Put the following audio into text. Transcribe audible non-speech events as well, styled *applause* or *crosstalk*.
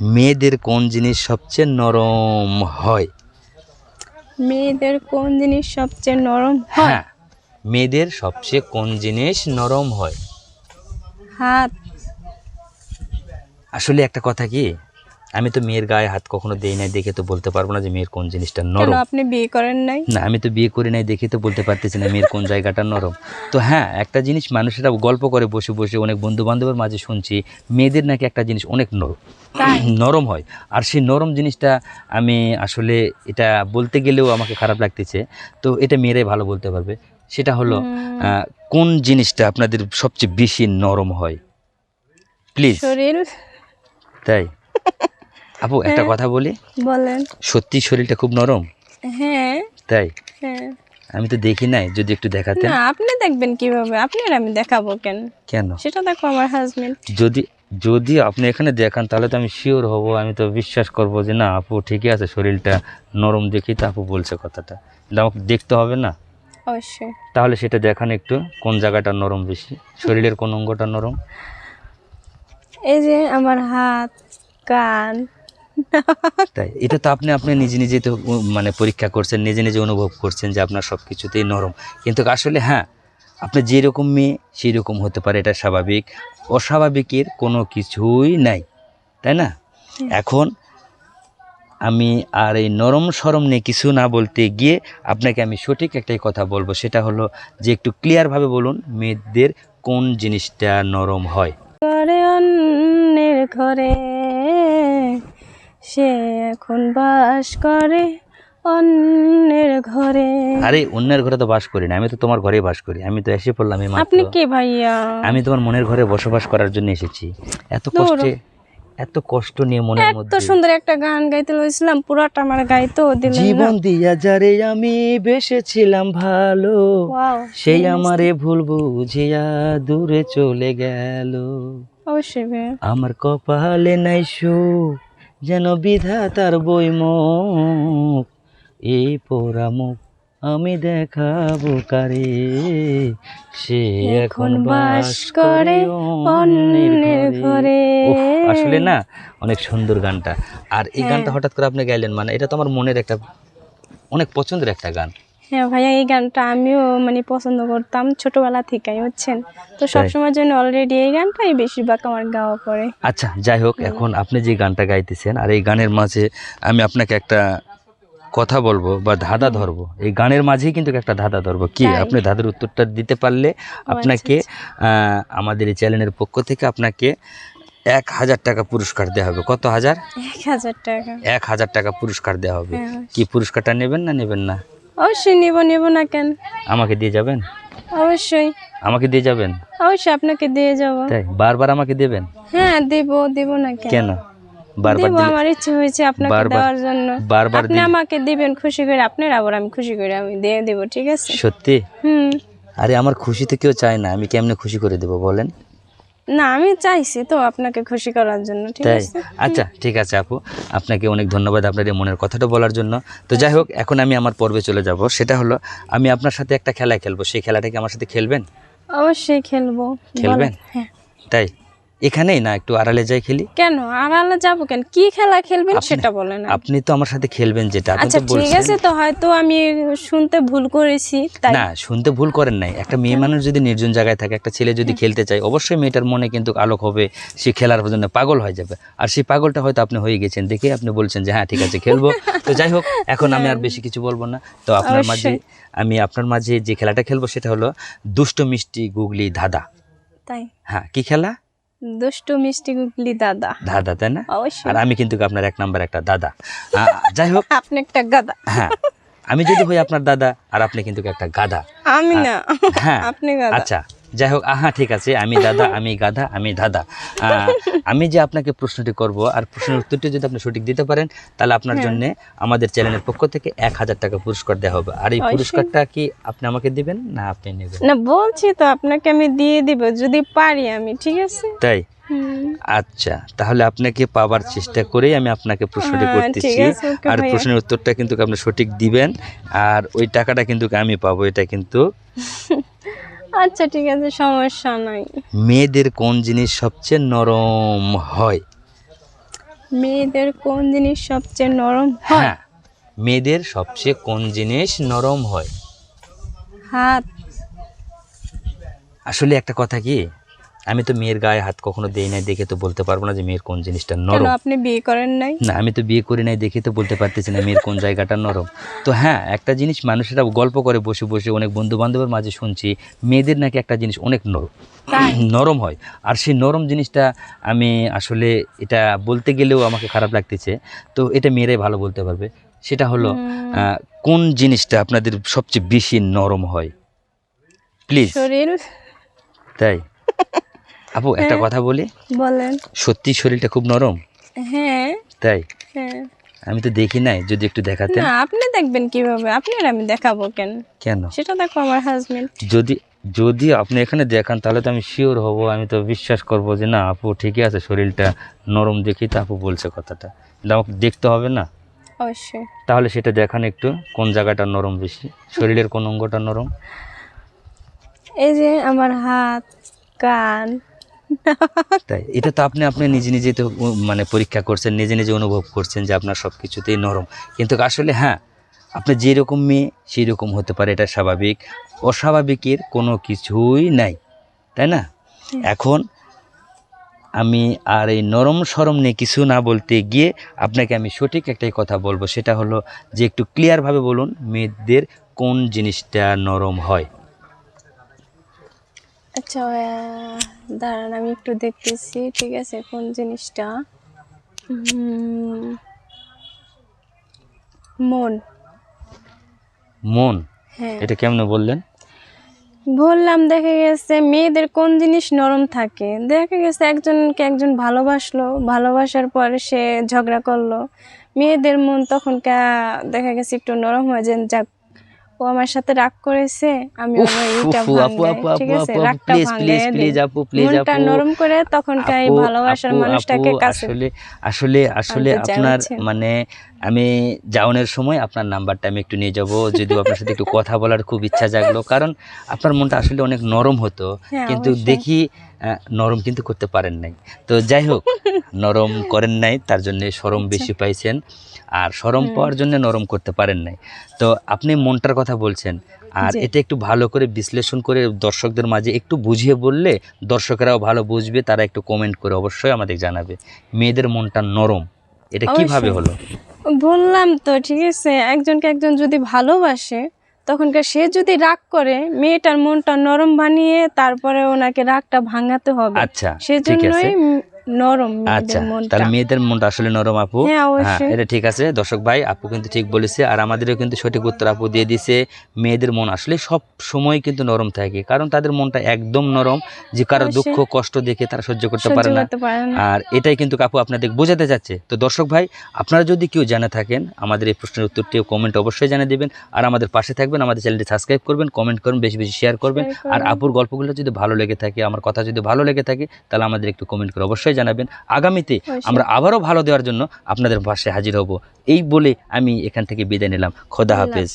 মেয়েদের কোন জিনিস সবচেয়ে নরম হয়? মেয়েদের কোন জিনিস সবচেয়ে নরম হয়? হ্যাঁ মেয়েদের সবচেয়ে কোন জিনিস নরম হয়? হাত। আসলে একটা কথা কি? আমি তো মেয়ের গায়ে হাত কখনো দেই নাই দেখে তো বলতে পারব না যে মেয়ের কোন জিনিসটা নরম। আপনি বিয়ে করেন নাই? না আমি তো বিয়ে করি নাই দেখে তো বলতে পারতেছি না মেয়ের কোন জায়গাটা নরম। তো হ্যাঁ একটা জিনিস মানুষেরা গল্প করে বসে বসে অনেক বন্ধু বান্ধবের মাঝে শুনছি মেয়েদের নাকি একটা জিনিস অনেক নরম নরম হয়। আর সেই নরম জিনিসটা আমি আসলে এটা বলতে গেলেও আমাকে খারাপ লাগতেছে। তো এটা মেয়েরাই ভালো বলতে পারবে। সেটা হলো কোন জিনিসটা আপনাদের সবচেয়ে বেশি নরম হয়? প্লিজ। শরীর? তাই। আপু একটা কথা বলি? বলেন। সত্যি শরীরটা খুব নরম? হ্যাঁ। তাই? হ্যাঁ। আমি তো দেখি নাই যদি একটু দেখাতেন। না আপনি দেখবেন কীভাবে? আপনি আর আমি দেখাবো কেন? কেন? সেটা দেখো আমার হাজবেন্ড যদি যদি আপনি এখানে দেখান তাহলে তো আমি শিওর হব আমি তো বিশ্বাস করব যে না আপু ঠিকই আছে শরীরটা নরম দেখি তো আপু বলছে কথাটা। কিন্তু আমাকে দেখতে হবে না। অবশ্যই। তাহলে সেটা দেখান একটু কোন জায়গাটা নরম বেশি? শরীরের কোন অঙ্গটা নরম? এই যে আমার হাত কান তাই এটা তো আপনি আপনি নিজে নিজে তো মানে পরীক্ষা করছেন নিজে নিজে অনুভব করছেন যে আপনার সব কিছুতেই নরম। কিন্তু আসলে হ্যাঁ আপনি যেরকম মেয়ে সেই রকম হতে পারে এটা স্বাভাবিক। অস্বাভাবিকের কোনো কিছুই নাই তাই না? এখন আমি আর এই নরম সরম নিয়ে কিছু না বলতে গিয়ে আপনাকে আমি সঠিক একটাই কথা বলব সেটা হলো যে একটু ক্লিয়ারভাবে বলুন মেয়েদের কোন জিনিসটা নরম হয়। ঘরে সে এখন বাস করে অন্যের ঘরে। আরে অন্যের ঘরে তো বাস করি না আমি তো তোমার ঘরেই বাস করি আমি তো এসে পড়লাম এই মাত্র। আপনি কে ভাইয়া? আমি তোমার মনের ঘরে বসবাস করার জন্য এসেছি। এত দূর। কষ্টে এত কষ্ট নিয়ে মনের এত মধ্যে। সুন্দর একটা গান গাইতে লইছিলাম পুরাটা আমার গাইতেও দিলেন না। জীবন দিয়া যারে আমি বেসেছিলাম ভালো ওয়াও সেই আমারে ভুল বুঝিয়া দূরে চলে গেল। অবশ্যই ভাইয়া। আমার কপালে নাই সুখ যেন বিধাতার বই মুখ এই পোড়া মুখ আমি দেখাবো কারে? সে এখন বাস করে অন্যের ঘরে। আসলে না অনেক সুন্দর গানটা। আর এই গানটা হ্যাঁ। হঠাৎ করে আপনি গাইলেন মানে এটা তো আমার মনের একটা অনেক পছন্দের একটা গান। হ্যাঁ ভাইয়া এই গানটা আমিও মানে পছন্দ করতাম ছোটবেলা থেকেই হচ্ছেন তো? সবসময়ের জন্য অলরেডি এই গানটাই বেশিরভাগ আমার গাওয়া পড়ে। আচ্ছা যাই হোক এখন আপনি যে গানটা গাইতেছেন আর এই গানের মাঝে আমি আপনাকে একটা কথা বলব বা ধাঁধা ধরবো। এই গানের মাঝেই কিন্তু একটা ধাঁধা ধরবো। কি? আপনি ধাঁধার উত্তরটা দিতে পারলে আপনাকে আচ্ছা, আমাদের এই চ্যানেলের পক্ষ থেকে আপনাকে এক হাজার টাকা পুরস্কার দেওয়া হবে। কত হাজার? এক হাজার টাকা। এক হাজার টাকা পুরস্কার দেওয়া হবে। হ্যাঁ। কি পুরস্কারটা নেবেন না নেবেন না? অবশ্যই নিব নিব না কেন? আমাকে দিয়ে যাবেন? অবশ্যই। আমাকে দিয়ে যাবেন? অবশ্যই আপনাকে দিয়ে যাব। তাই? বারবার আমাকে দেবেন? হ্যাঁ দেব দেব না কেন? কেন? বারবার দেব আমার ইচ্ছে হয়েছে আপনাকে দেওয়ার জন্য। বারবার আপনি আমাকে দিবেন খুশি করে আপনার আবার আমি খুশি করে আমি দিয়ে দেব ঠিক আছে? সত্যি? হুম। আরে আমার খুশিতে কেউ চায় না আমি কেমনে খুশি করে দেবো বলেন? না আমি চাইছি তো আপনাকে খুশি করার জন্য ঠিক তাই? আছে? আচ্ছা ঠিক আছে আপু। আপনাকে অনেক ধন্যবাদ আপনার এই মনের কথাটা বলার জন্য। তো যাই হোক এখন আমি আমার পর্বে চলে যাব। সেটা হলো আমি আপনার সাথে একটা খেলা খেলব। সেই খেলাটা কি আমার সাথে খেলবেন? অবশ্যই খেলব। খেলবেন? হ্যাঁ। তাই? এখানেই না একটু আড়ালে যাই খেলি? কেন? আড়ালে যাব কেন? কি খেলা খেলবেন সেটা বলেন আপনি তো আমার সাথে খেলবেন যেটা আচ্ছা ঠিক আছে তো হয়তো আমি শুনতে ভুল করেছি তাই। না শুনতে ভুল করেন নাই। একটা মেয়ে মানুষ যদি নির্জন জায়গায় থাকে একটা ছেলে যদি খেলতে চায় অবশ্যই মেয়েটার মনে কিন্তু আলোক হবে সে খেলার জন্য পাগল হয়ে যাবে। আর সেই পাগলটা হয়তো আপনি হয়ে গেছেন দেখে আপনি বলছেন যে হ্যাঁ ঠিক আছে খেলব। তো যাই হোক এখন আমি আর বেশি কিছু বলব না। তো আপনার মাঝে আমি আপনার মাঝে যে খেলাটা খেলব সেটা হলো দুষ্ট মিষ্টি গুগলি ধাঁধা। তাই। হ্যাঁ কি খেলা? দুষ্টু মিষ্টি গুগলি দাদা। দাদা তাই না? অবশ্যই। আর আমি কিন্তু আপনার এক নাম্বার একটা দাদা। যাই হোক। *laughs* আপনি একটা গাদা। হ্যাঁ আমি যদি হই আপনার দাদা আর আপনি কিন্তু একটা গাদা। আমি না। হ্যাঁ। আপনি গাদা। আচ্ছা। যাই হোক আহা ঠিক আছে আমি দাদা আমি গাধা আমি দাদা আমি যে আপনাকে প্রশ্নটি করব আর প্রশ্নের উত্তরটি যদি আপনি সঠিক দিতে পারেন তাহলে আপনার হ্যাঁ। জন্য আমাদের চ্যানেলের পক্ষ থেকে এক হাজার টাকা পুরস্কার দেওয়া হবে। আর এই পুরস্কারটা কি আপনি আমাকে দিবেন না আপনি নেবেন? না বলছি তো আপনাকে আমি দিয়ে দিব যদি পারি আমি ঠিক আছে? তাই? আচ্ছা তাহলে আপনাকে পাওয়ার চেষ্টা করেই আমি আপনাকে প্রশ্নটি হ্যাঁ, করতেছি। আর প্রশ্নের উত্তরটা কিন্তু আপনি সঠিক দিবেন আর ওই টাকাটা কিন্তু আমি পাবো এটা কিন্তু *laughs* আচ্ছা ঠিক আছে সমস্যা নাই। মেয়েদের কোন জিনিস সবচেয়ে নরম হয়? মেয়েদের কোন জিনিস সবচেয়ে নরম হয়? হ্যাঁ মেয়েদের সবচেয়ে কোন জিনিস নরম হয়? হাত। আসলে একটা কথা কি? আমি তো মেয়ের গায়ে হাত কখনো দেই নাই দেখে তো বলতে পারব না যে মেয়ের কোন জিনিসটা নরম। আপনি বিয়ে করেন নাই? না আমি তো বিয়ে করি নাই দেখে তো বলতে পারতেছি না মেয়ের কোন জায়গাটা নরম। তো হ্যাঁ একটা জিনিস মানুষেরা গল্প করে বসে বসে অনেক বন্ধু বান্ধবের মাঝে শুনছি মেয়েদের নাকি একটা জিনিস অনেক নরম। নরম হয়। আর সেই নরম জিনিসটা আমি আসলে এটা বলতে গেলেও আমাকে খারাপ লাগতেছে। তো এটা মেয়েরাই ভালো বলতে পারবে। সেটা হলো কোন জিনিসটা আপনাদের সবচেয়ে বেশি নরম হয়? প্লিজ। তাই? আপু একটা কথা বলি? বলেন। সত্যি শরীরটা খুব নরম? হ্যাঁ। তাই? হ্যাঁ। আমি তো দেখি নাই যদি একটু দেখাতেন। না আপনি দেখবেন কীভাবে? আপনি আর আমি দেখাবো কেন? কেন? সেটা দেখো আমার হাজবেন্ড যদি যদি আপনি এখানে দেখান তাহলে তো আমি শিওর হব আমি তো বিশ্বাস করব যে না আপু ঠিকই আছে শরীরটা নরম দেখি তো আপু বলছে কথাটা। কিন্তু আমাকে দেখতে হবে না। অবশ্যই। তাহলে সেটা দেখান একটু কোন জায়গাটা নরম বেশি? শরীরের কোন অঙ্গটা নরম? এই যে আমার হাত কান তাই এটা তো আপনি আপনি নিজে নিজে তো মানে পরীক্ষা করছেন নিজে নিজে অনুভব করছেন যে আপনার সব কিছুতেই নরম। কিন্তু আসলে হ্যাঁ আপনি যেরকম মেয়ে সেই রকম হতে পারে এটা স্বাভাবিক। অস্বাভাবিকের কোনো কিছুই নাই তাই না? এখন আমি আর এই নরম সরম নিয়ে কিছু না বলতে গিয়ে আপনাকে আমি সঠিক একটাই কথা বলব সেটা হলো যে একটু ক্লিয়ারভাবে বলুন মেয়েদের কোন জিনিসটা নরম হয়। আচ্ছা দাঁড়ান আমি একটু দেখতেছি ঠিক আছে কোন জিনিসটা? মন। মন? হ্যাঁ। এটা কেমনে বললেন? বললাম দেখা গেছে মেয়েদের কোন জিনিস নরম থাকে? দেখা গেছে একজনকে একজন ভালোবাসলো ভালোবাসার পরে সে ঝগড়া করল। মেয়েদের মন তখন কা- দেখা গেছে একটু নরম হয়ে যায় যাক। ও আমার সাথে রাগ করেছে আমি আমার আপু, আপু, ঠিক আপু, আছে? আপু, রাগটা please, ভাঙাই please, please, আপু, মনটা নরম করে তখন আপু, ভালোবাসার মানুষটাকে কাছে আসলে আসলে আসলে আপনার মানে আমি যাওয়ানোর সময় আপনার নাম্বারটা আমি একটু নিয়ে যাব যদি আপনার সাথে একটু কথা বলার খুব ইচ্ছা জাগলো কারণ আপনার মনটা আসলে অনেক নরম হতো। হ্যাঁ, কিন্তু দেখি নরম কিন্তু করতে পারেন নাই। তো যাই হোক নরম করেন নাই তার জন্য সরম আচ্ছা। বেশি পাইছেন। আর সরম পাওয়ার জন্য নরম করতে পারেন নাই। তো আপনি মনটার কথা বলছেন আর এটা একটু ভালো করে বিশ্লেষণ করে দর্শকদের মাঝে একটু বুঝিয়ে বললে দর্শকেরাও ভালো বুঝবে তারা একটু কমেন্ট করে অবশ্যই আমাদের জানাবে। মেয়েদের মনটা নরম এটা কীভাবে হলো? বললাম তো ঠিক আছে? একজনকে একজন যদি ভালোবাসে তখনকার সে যদি রাগ করে মেয়েটার মনটা নরম বানিয়ে তারপরে ওনাকে রাগটা ভাঙাতে হবে। আচ্ছা সেজন্যই নরম আচ্ছা তাহলে মেয়েদের মনটা আসলে নরম আপু? হ্যাঁ হ্যাঁ এটা ঠিক আছে। দর্শক ভাই আপু কিন্তু ঠিক বলেছে আর আমাদেরও কিন্তু সঠিক উত্তর আপু দিয়ে দিছে মেয়েদের মন আসলে সব সময় কিন্তু নরম থাকে কারণ তাদের মনটা একদম নরম যে কারও দুঃখ কষ্ট দেখে তারা সহ্য করতে পারে না। আর এটাই কিন্তু কাপু আপনাদের বোঝাতে যাচ্ছে তো দর্শক ভাই আপনারা যদি কেউ জানা থাকেন আমাদের এই প্রশ্নের উত্তরটিও কমেন্ট অবশ্যই জানিয়ে দেবেন আর আমাদের পাশে থাকবেন আমাদের চ্যানেলটি সাবস্ক্রাইব করবেন কমেন্ট করবেন বেশি বেশি শেয়ার করবেন। আর আপুর গল্পগুলো যদি ভালো লেগে থাকে আমার কথা যদি ভালো লেগে থাকে তাহলে আমাদের একটু কমেন্ট করে অবশ্যই জানাবেন। আগামীতে আমরা আবারও ভালো দেওয়ার জন্য আপনাদের পাশে হাজির হব। এই বলে আমি এখান থেকে বিদায় নিলাম। খোদা হাফেজ।